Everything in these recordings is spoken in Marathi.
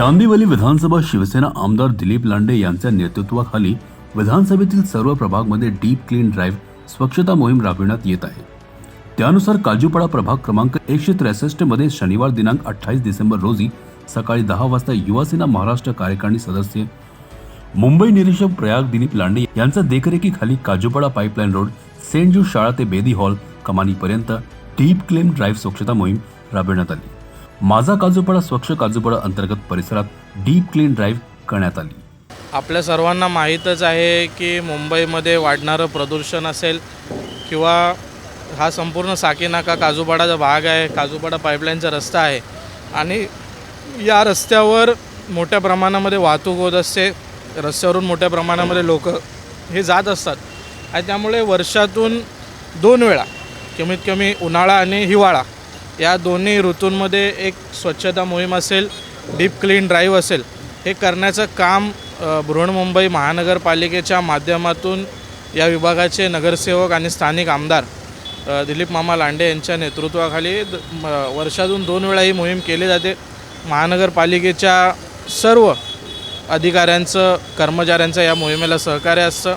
चांदिवली विधानसभा शिवसेना आमदार दिलीप लांडे यांच्या नेतृत्वाखाली विधानसभेतील सर्व प्रभागमध्ये डीप क्लीन ड्राईव्ह स्वच्छता मोहीम राबविण्यात येत आहे. त्यानुसार काजूपाडा प्रभाग क्रमांक एकशे त्रेसष्टमध्ये शनिवार दिनांक अठ्ठावीस डिसेंबर रोजी सकाळी दहा वाजता युवासेना महाराष्ट्र कार्यकारिणी सदस्य मुंबई निरीक्षक प्रयाग दिलीप लांडे यांच्या देखरेखीखाली काजूपाडा पाईपलाईन रोड सेंट जू शाळा ते बेदी हॉल कमानीपर्यंत डीप क्लेम ड्राईव्ह स्वच्छता मोहीम राबविण्यात आली. माझा काजूपाडा स्वच्छ काजूपाडा अंतर्गत परिसरात डीप क्लीन ड्राईव्ह करण्यात आली. आपल्या सर्वांना माहीतच आहे की मुंबईमध्ये वाढणारं प्रदूषण असेल किंवा हा संपूर्ण साकीनाका काजूपाडाचा भाग आहे काजूपाडा पाईपलाईनचा रस्ता आहे आणि या रस्त्यावर मोठ्या प्रमाणामध्ये वाहतूक होत असते रस्त्यावरून मोठ्या प्रमाणामध्ये लोक हे जात असतात. आणि त्यामुळे वर्षातून दोन वेळा कमीत कमी उन्हाळा आणि हिवाळा या दोन्ही ऋतूंमध्ये एक स्वच्छता मोहीम असेल डीप क्लीन ड्राईव्ह असेल हे करण्याचं काम अ, बृहन्मुंबई महानगरपालिकेच्या माध्यमातून या विभागाचे नगरसेवक आणि स्थानिक आमदार दिलीप मामा लांडे यांच्या नेतृत्वाखाली द- म- वर्षातून दोन वेळा ही मोहीम केली जाते. महानगरपालिकेच्या सर्व अधिकाऱ्यांचं कर्मचाऱ्यांचं या मोहिमेला सहकार्य असतं.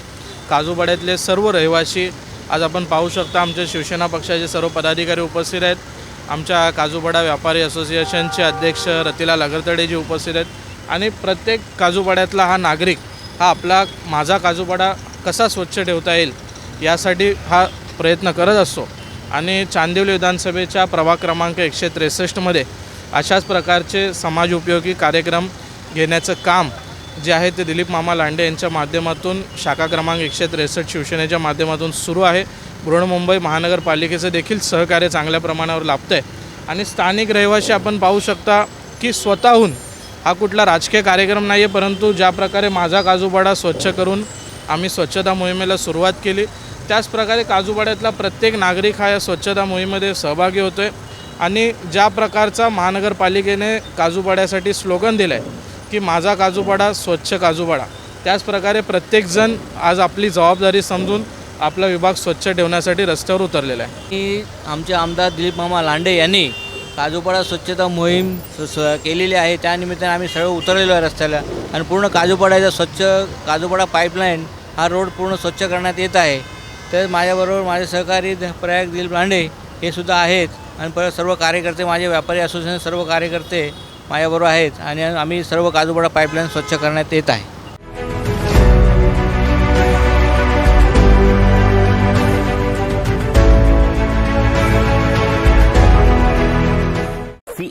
काजूबाड्यातले सर्व रहिवासी आज आपण पाहू शकता आमच्या शिवसेना पक्षाचे सर्व पदाधिकारी उपस्थित आहेत. आमच्या काजूपाडा व्यापारी असोसिएशनचे अध्यक्ष रतिलाल अगरतडेजी उपस्थित आहेत. आणि प्रत्येक काजूपाड्यातला हा नागरिक हा आपला माझा काजूपाडा कसा स्वच्छ ठेवता येईल यासाठी हा प्रयत्न करत असतो. आणि चांदिवली विधानसभेच्या प्रभाग क्रमांक एकशे त्रेसष्टमध्ये अशाच प्रकारचे समाज उपयोगी कार्यक्रम घेण्याचं काम जे आहे ते दिलीप मामा लांडे यांच्या माध्यमातून शाखा क्रमांक एकशे त्रेसष्ट शिवसेनेच्या माध्यमातून सुरू आहे. बृहन्मुंबई महानगरपालिकेचं देखील सहकार्य चांगल्या प्रमाणावर लाभतं आहे आणि स्थानिक रहिवासी आपण पाहू शकता की स्वतःहून हा कुठला राजकीय कार्यक्रम नाही आहे परंतु ज्या प्रकारे माझा काजूपाडा स्वच्छ करून आम्ही स्वच्छता मोहिमेला सुरुवात केली त्याचप्रकारे काजूपाड्यातला प्रत्येक नागरिक हा या स्वच्छता मोहिमेमध्ये सहभागी होतो आहे आणि ज्या प्रकारचा महानगरपालिकेने काजूपाड्यासाठी स्लोगन दिलं आहे की माझा काजूपाडा स्वच्छ काजूपाडा त्याचप्रकारे प्रत्येकजण आज आपली जबाबदारी समजून आपला विभाग स्वच्छ ठेवण्यासाठी रस्त्यावर उतरलेला आहे. की आमचे आमदार दिलीप मामा लांडे यांनी काजूपाडा स्वच्छता मोहीम स- स- केलेली आहे. त्यानिमित्ताने आम्ही सर्व उतरलेलो आहे रस्त्याला आणि पूर्ण काजूपाड्याचा स्वच्छ काजूपाडा पाईपलाईन हा रोड पूर्ण स्वच्छ करण्यात येत आहे. तर माझ्याबरोबर माझे सहकारी द- प्रयाग दिलीप लांडे हे सुद्धा आहेत आणि परत सर्व कार्यकर्ते माझे व्यापारी असोसिएशन सर्व कार्यकर्ते माझ्याबरोबर आहेत आणि आम्ही सर्व काजूपाडा पाईपलाईन स्वच्छ करण्यात येत आहे.